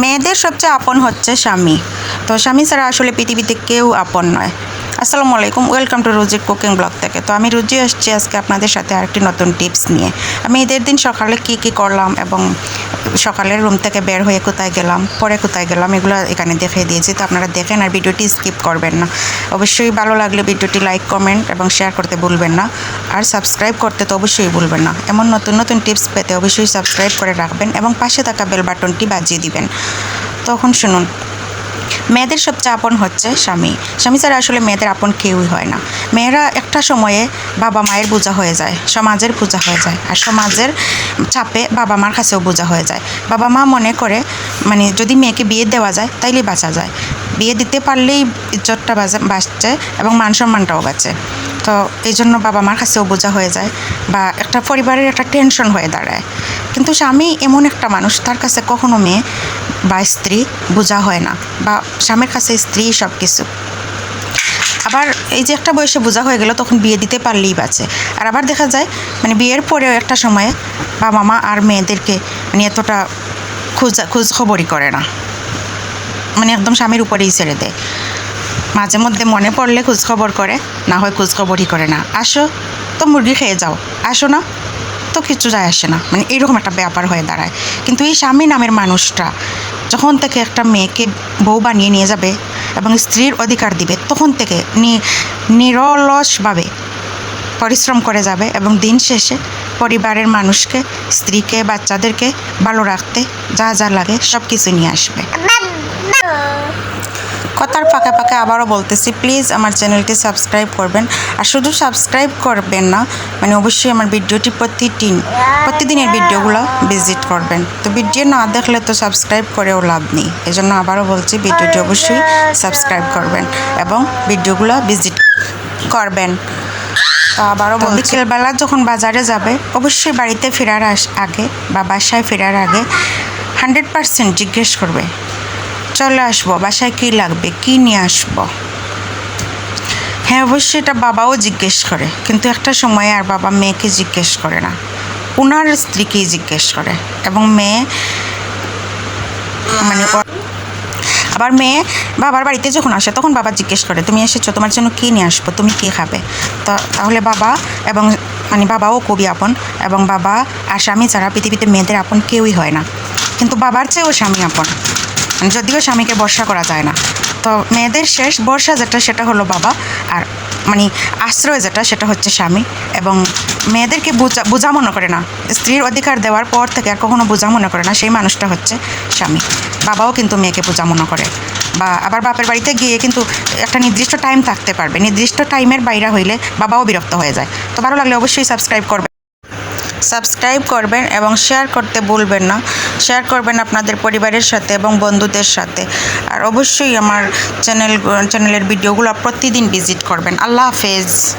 মেয়েদের সবচেয়ে আপন হচ্ছে স্বামী। তো স্বামী ছাড়া আসলে পৃথিবীতে কেউ আপন নয়। আসসালামু আলাইকুম, welcome to Ruji cooking blog থেকে। তো আমি রুজি আসছি আজকে আপনাদের সাথে আরেকটি নতুন টিপস নিয়ে। আমি ঈদের দিন সকালে কি কি করলাম এবং সকালের রুম থেকে বের হয়ে কোথায় গেলাম, পরে কোথায় গেলাম, এগুলো এখানে দেখিয়ে দিয়েছি। তো আপনারা দেখেন আর ভিডিওটি স্কিপ করবেন না। অবশ্যই ভালো লাগলে ভিডিওটি লাইক কমেন্ট এবং শেয়ার করতে ভুলবেন না। আর সাবস্ক্রাইব করতে তো অবশ্যই ভুলবেন না। এমন নতুন নতুন টিপস পেতে অবশ্যই সাবস্ক্রাইব করে রাখবেন এবং পাশে থাকা বেল বাটনটি বাজিয়ে দিবেন। তখন শুনুন। মেয়েদের সবচেয়ে আপন হচ্ছে স্বামী। স্বামী ছাড়া আসলে মেয়েদের আপন কেউই হয় না। মেয়েরা একটা সময়ে বাবা মায়ের বোঝা হয়ে যায়, সমাজের পূজা হয়ে যায় আর সমাজের চাপে বাবা মার কাছেও বোঝা হয়ে যায়। বাবা মা মনে করে মানে যদি মেয়েকে বিয়ে দেওয়া যায় তাইলে বাঁচা যায়। বিয়ে দিতে পারলেই ইজ্জতটা বাঁচে এবং মান সম্মানটাও বাঁচে। তো এই জন্য বাবা মার কাছেও বোঝা হয়ে যায় বা একটা পরিবারের একটা টেনশন হয়ে দাঁড়ায়। কিন্তু স্বামী এমন একটা মানুষ, তার কাছে কখনো মেয়ে বা স্ত্রী বোঝা হয় না বা স্বামীর কাছে স্ত্রী সব কিছু আবার এই যে একটা বয়সে বোঝা হয়ে গেল, তখন বিয়ে দিতে পারলেই বাঁচে। আর আবার দেখা যায় মানে বিয়ের পরেও একটা সময়ে বাবা মা আর মেয়েদেরকে মানে এতটা খোঁজ খোঁজ খবরই করে না। মানে একদম স্বামীর উপরেই ছেড়ে দেয়। মাঝে মধ্যে মনে পড়লে খোঁজখবর করে, না হয় খোঁজখবরই করে না। আসো, তো মুরগি খেয়ে যাও। আসো না, তো কিছু যায় আসে না। মানে এরকম একটা ব্যাপার হয়ে দাঁড়ায়। কিন্তু এই স্বামী নামের মানুষটা যখন থেকে একটা মেয়েকে বউ বানিয়ে নিয়ে যাবে এবং স্ত্রীর অধিকার দিবে, তখন থেকে নিরলসভাবে পরিশ্রম করে যাবে এবং দিন শেষে পরিবারের মানুষকে, স্ত্রীকে, বাচ্চাদেরকে ভালো রাখতে যা যা লাগে সব কিছু নিয়ে আসবে। কথার ফাঁকে ফাঁকে আবারও বলতেছি প্লিজ আমার চ্যানেলটি সাবস্ক্রাইব করবেন। আর শুধু সাবস্ক্রাইব করবেন না মানে অবশ্যই আমার ভিডিওটি প্রতিদিন প্রতিদিনের ভিডিওগুলো ভিজিট করবেন। তো ভিডিও না দেখলে তো সাবস্ক্রাইব করেও লাভ নেই। এই জন্য আবারও বলছি ভিডিওটি অবশ্যই সাবস্ক্রাইব করবেন এবং ভিডিওগুলো ভিজিট করবেন। তো আবারও বিকেলবেলা যখন বাজারে যাবে অবশ্যই বাড়িতে ফেরার আস- আগে বা বাসায় ফেরার আগে হান্ড্রেড পারসেন্ট জিজ্ঞেস করবে। চলে আসব, বাসায় কী লাগবে? কী নিয়ে আসব? হ্যাঁ অবশ্যই এটা বাবাও জিজ্ঞেস করে, কিন্তু একটা সময়ে আর বাবা মেয়েকে জিজ্ঞেস করে না। ওনার স্ত্রীকেই জিজ্ঞেস করে এবং মেয়ে মানে আবার মেয়ে বাবার বাড়িতে যখন আসে, তখন বাবা জিজ্ঞেস করে, তুমি এসেছ, তোমার জন্য কী নিয়ে আসব? তুমি কী খাবে? তো তাহলে বাবা এবং মানে বাবাও কবি আপন এবং বাবা আর স্বামী ছাড়া পৃথিবীতে মেয়েদের আপন কেউই হয় না। কিন্তু বাবার চেয়েও স্বামী আপন। যদিও স্বামীকে বর্ষা করা যায় না। তো মেয়েদের শেষ বর্ষা যেটা, সেটা হলো বাবা। আর মানে আশ্রয় যেটা, সেটা হচ্ছে স্বামী। এবং মেয়েদেরকে বোঝা বোঝা মনে করে না। স্ত্রীর অধিকার দেওয়ার পর থেকে আর কখনো বোঝা মনে করে না। সেই মানুষটা হচ্ছে স্বামী। বাবাও কিন্তু মেয়েকে বোঝা মনে করে। বা আবার বাপের বাড়িতে গিয়ে কিন্তু একটা নির্দিষ্ট টাইম থাকতে পারবে। নির্দিষ্ট টাইমের বাইরে হইলে বাবাও বিরক্ত হয়ে যায়। তো ভালো লাগলে অবশ্যই সাবস্ক্রাইব করবে। সাবস্ক্রাইব করবেন এবং শেয়ার করতে ভুলবেন না। শেয়ার করবেন আপনাদের পরিবারের সাথে এবং বন্ধুদের সাথে। আর অবশ্যই আমার চ্যানেল, চ্যানেলের ভিডিওগুলো প্রতিদিন ভিজিট করবেন। আল্লাহ হাফেজ।